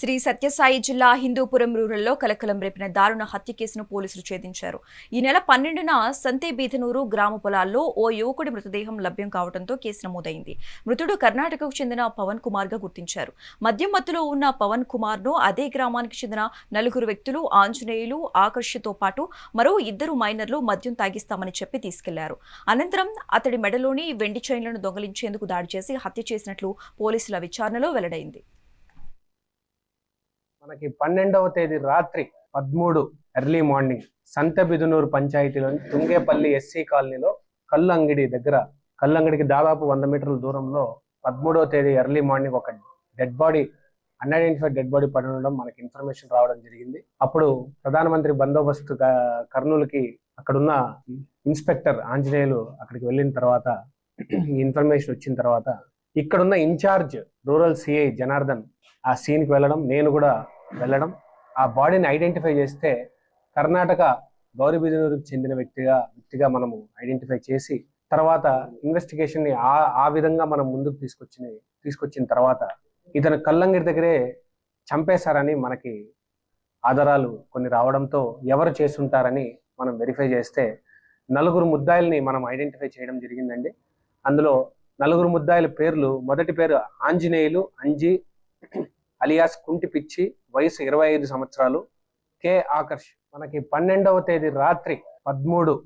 శ్రీ సత్యసాయి జిల్లా హిందూపురం రూరల్లో కలకలం రేపిన దారుణ హత్య కేసును పోలీసులు ఛేదించారు. ఈ నెల పన్నెండున సంతేబీధనూరు గ్రామ పొలాల్లో ఓ యువకుడి మృతదేహం లభ్యం కావడంతో కేసు నమోదైంది. మృతుడు కర్ణాటకకు చెందిన పవన్ కుమార్గా గుర్తించారు. మద్యం మత్తులో ఉన్న పవన్ కుమార్ను అదే గ్రామానికి చెందిన నలుగురు వ్యక్తులు ఆంజనేయులు ఆకర్షతో పాటు మరో ఇద్దరు మైనర్లు మద్యం తాగిస్తామని చెప్పి తీసుకెళ్ళారు. అనంతరం అతడి మెడలోని వెండి చైన్లను దొంగలించేందుకు దాడి చేసి హత్య చేసినట్లు పోలీసుల విచారణలో వెల్లడైంది. మనకి పన్నెండవ తేదీ రాత్రి పదమూడు ఎర్లీ మార్నింగ్ సంతబిదునూరు పంచాయతీలోని తుంగేపల్లి ఎస్సీ కాలనీలో కల్లంగిడి దగ్గర కల్లంగిడికి దాదాపు వంద మీటర్ల దూరంలో పదమూడవ తేదీ ఎర్లీ మార్నింగ్ ఒక dead body unidentified dead body పడి ఉండడం మనకి ఇన్ఫర్మేషన్ రావడం జరిగింది. అప్పుడు ప్రధానమంత్రి బందోబస్తు కర్నూలుకి అక్కడున్న ఇన్స్పెక్టర్ ఆంజనేయులు అక్కడికి వెళ్ళిన తర్వాత ఈ ఇన్ఫర్మేషన్ వచ్చిన తర్వాత ఇక్కడున్న ఇన్ఛార్జ్ రూరల్ సిఐ జనార్దన్ ఆ సీన్కి వెళ్ళడం నేను కూడా వెళ్ళడం. ఆ బాడీని ఐడెంటిఫై చేస్తే కర్ణాటక గౌరీబిదనూరుకు చెందిన వ్యక్తిగా వ్యక్తిగా మనము ఐడెంటిఫై చేసి తర్వాత ఇన్వెస్టిగేషన్ని ఆ ఆ విధంగా మనం ముందుకు తీసుకొచ్చిన తీసుకొచ్చిన తర్వాత ఇతను కల్లంగిరి దగ్గరే చంపేశారని మనకి ఆధారాలు కొన్ని రావడంతో ఎవరు చేసుంటారని మనం వెరిఫై చేస్తే నలుగురు ముద్దాయిల్ని మనం ఐడెంటిఫై చేయడం జరిగిందండి. అందులో నలుగురు ముద్దాయిల పేర్లు మొదటి పేరు ఆంజనేయులు అంజి అలియాస్ కుంటి పిచ్చి వయసు ఇరవై ఐదు సంవత్సరాలు. కె ఆకర్ష్ మనకి పన్నెండవ తేదీ రాత్రి పదమూడు